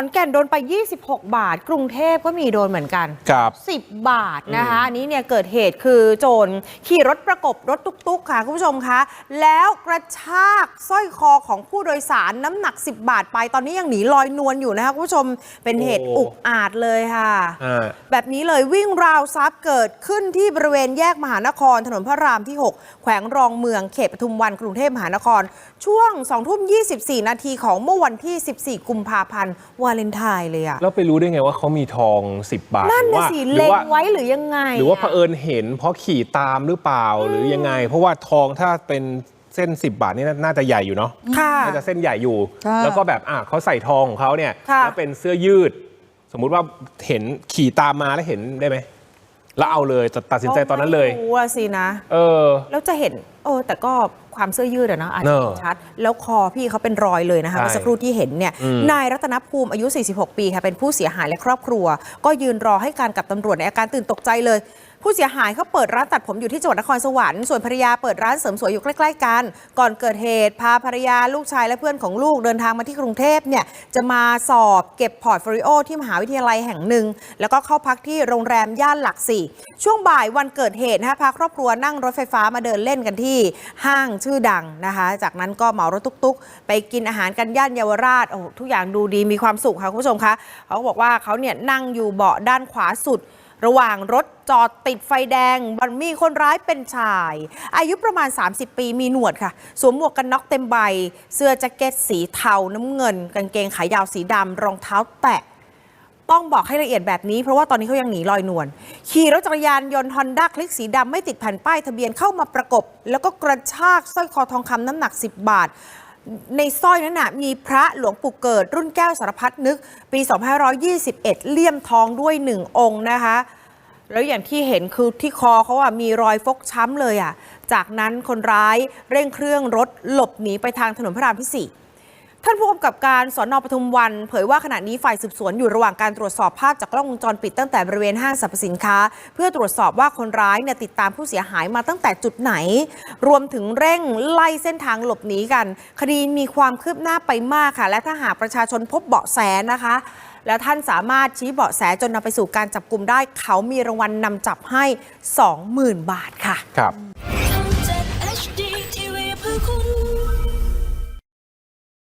อนแก่นโดนไป 26 บาท กรุงเทพก็มีโดนเหมือนกันครับ10บาทนะคะ อันนี้เนี่ยเกิดเหตุคือโจรขี่รถประกบรถตุ๊กๆ ค่ะ คุณผู้ชมคะ แล้วกระชากสร้อยคอของผู้โดยสารน้ำหนัก 10 บาทไป ตอนนี้ยังหนีลอยนวลอยู่นะคะคุณผู้ชม เป็นเหตุโอ้ อุกอาจเลยค่ะ อ่า แบบนี้เลยวิ่งราวทรัพย์เกิดขึ้นที่บริเวณแยกมหานคร ถนนพระรามที่ 6 แขวงรองเมืองเขตปทุมวันกรุงเทพมหานคร ช่วง2ทุ่ม24 นาทีของเมื่อวันที่ 14 กุมภาพันธ์วาเลนไทน์เลยอะแล้วไปรู้ได้ไงว่าเขามีทอง 10 บาทนั่นหรือน่ะว่าสิหรืเล็งว่าไว้หรือยังไงหรือว่าะเผอิญเห็น เพราะขี่ตามหรือเปล่าหรือยังไง เพราะว่าทองถ้าเป็นเส้น 10 บาทนี่น่าจะใหญ่อยู่เนาะ ค่ะ น่าจะเส้นใหญ่อยู่ ค่ะแล้วก็แบบอะเขาใส่ทองของเขาเนี่ยค่ะ แล้วเป็นเสื้อยืด สมมุติว่าเห็นขี่ตามมาแล้วเห็นได้ไหม แล้วเอาเลยตัดตัดสินใจตอนนั้นเลยไม่รู้อะสินะ เออ แล้วจะเห็น เออ แต่ก็ความเสื้อยืดอะเนาะอาจจะเนอะเห็นชัด แล้วคอพี่เขาเป็นรอยเลยนะคะใช่เมื่อสักครู่ที่เห็นเนี่ยอืมนายรัตนภูมิอายุ 46 ปีค่ะเป็นผู้เสียหายและครอบครัว ก็ยืนรอให้การกับตำรวจในอาการตื่นตกใจเลย ผู้เสียหายเขาเปิดร้านตัดผมอยู่ที่จังหวัดนครสวรรค์ส่วนภรรยาเปิดร้านเสริมสวยอยู่ใกล้ๆกัน ก่อนเกิดเหตุ พาภรรยาลูกชายและเพื่อนของลูกเดินทางมาที่กรุงเทพเนี่ยจะมาสอบเก็บพอร์ตโฟลิโอที่มหาวิทยาลัยแห่งหนึ่ง แล้วก็เข้าพักที่โรงแรมย่านหลักสี่ช่วงบ่ายวันเกิดเหตุนะคะพาครอบครัวนั่งรถไฟฟ้ามาเดินเล่นกันที่ห้างชื่อดังนะคะ จากนั้นก็เหมารถตุ๊กๆ ไปกินอาหารกันย่านเยาวราชโอ้ทุกอย่างดูดีมีความสุขค่ะคุณผู้ชมคะเขาบอกว่าเขาเนี่ยนั่งอยู่เบาะด้านขวาสุด ระหว่างรถจอดติดไฟแดงมันมีคนร้ายเป็นชาย อายุประมาณ 30 ปีมีหนวดค่ะ สวมหมวกกันน็อกเต็มใบ เสื้อแจ็คเก็ตสีเทาน้ำเงิน กางเกงขายาวสีดำรองเท้าแตะต้องบอกให้ละเอียดแบบนี้เพราะว่าตอนนี้เขายังหนีลอยนวลขี่รถจักรยานยนต์ฮอนด้าคลิกสีดำไม่ติดแผ่นป้ายทะเบียนเข้ามาประกบ แล้วก็กระชากสร้อยคอทองคำน้ำหนัก 10 บาท ในสร้อยนั้นนะมีพระหลวงปู่เกิดรุ่นแก้วสารพัดนึก ปี 2521 เลี่ยมทองด้วยหนึ่งองค์นะคะ แล้วอย่างที่เห็นคือที่คอเขาอะมีรอยฟกช้ำเลยอะจากนั้นคนร้ายเร่งเครื่องรถหลบหนีไปทางถนนพระรามที่4 ท่านผู้กำกับการสอนอปทุมวันเผยว่าขณะนี้ฝ่ายสืบสวนอยู่ระหว่างการตรวจสอบภาพจากกล้องวงจรปิดตั้งแต่บริเวณห้างสรรพสินค้า เพื่อตรวจสอบว่าคนร้ายเนี่ยติดตามผู้เสียหายมาตั้งแต่จุดไหน รวมถึงเร่งไล่เส้นทางหลบหนีกัน คดีมีความคืบหน้าไปมากค่ะ และถ้าหากประชาชนพบเบาะแสนะคะ แล้วท่านสามารถชี้เบาะแสจนนำไปสู่การจับกลุ่มได้ เขามีรางวัลนนำจับให้ 20,000 บาทค่ะครับ